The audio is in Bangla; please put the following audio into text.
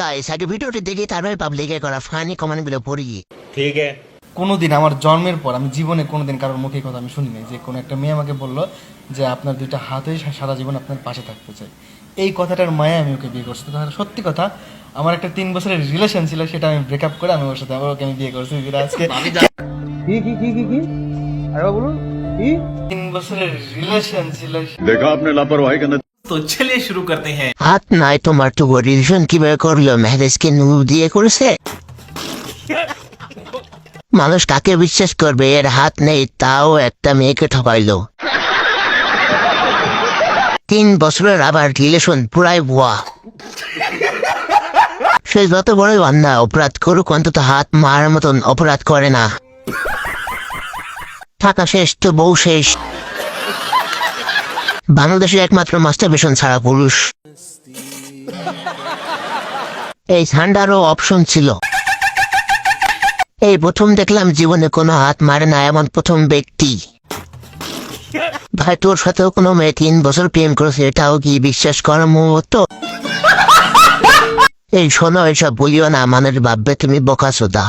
গাইস আগে ভিডিওটি দেখি তারপরে পাবলিকে করা ফানি কমেন্টগুলো পড়ি ঠিক আছে। কোনোদিন আমার জন্মের পর আমি জীবনে কোনোদিন কারোর মুখে কথা আমি শুনি নাই যে কোনো একটা মেয়ে আমাকে বলল যে আপনার দুইটা হাতে সারা জীবন আপনার পাশে থাকতে চাই। এই কথাটার মায়া আমি ওকে বিয়ে করছি। তাহলে সত্যি কথা আমার একটা তিন বছরের রিলেশন ছিল সেটা আমি ব্রেকআপ করে আমি ওর সাথে আবার ওকে আমি বিয়ে করছি। আজকে কি কি কি কি কি? আরে বলুন তিন বছরের রিলেশন ছিল। দেখো আপনি লাপরওয়াহি কেন नतीजा तो चलिए शुरू करते हैं হাত নাই তোমার তো রিলেশন কিভাবে করলো মেহেরেজকে নুর দিয়ে করেছে মানুষ কাকে বিশ্বাস করবে এর হাত নেই তাও একটা মেয়েকে ঠকাইলো তিন বছরের আবার রিলেশন পুরাই বুয়া সে যত বড় অন্যায় অপরাধ করুক অন্তত হাত মারার মতন অপরাধ করে না টাকা শেষ তো বউ শেষ বাংলাদেশের একমাত্র মাস্টারবেশন ছাড়া পুরুষ। এই ঠান্ডারও অপশন ছিল। এই প্রথম দেখলাম জীবনে কোনো হাত মারে না এমন প্রথম ব্যক্তি। ভাই, তোর সাথেও কোনো মেয়ে তিন বছর প্রেম করেছে, এটাও কি বিশ্বাস করার মুহূর্ত? এই শোনো, এসব বলিও না আমাদের ভাববে তুমি বোকা সোদা।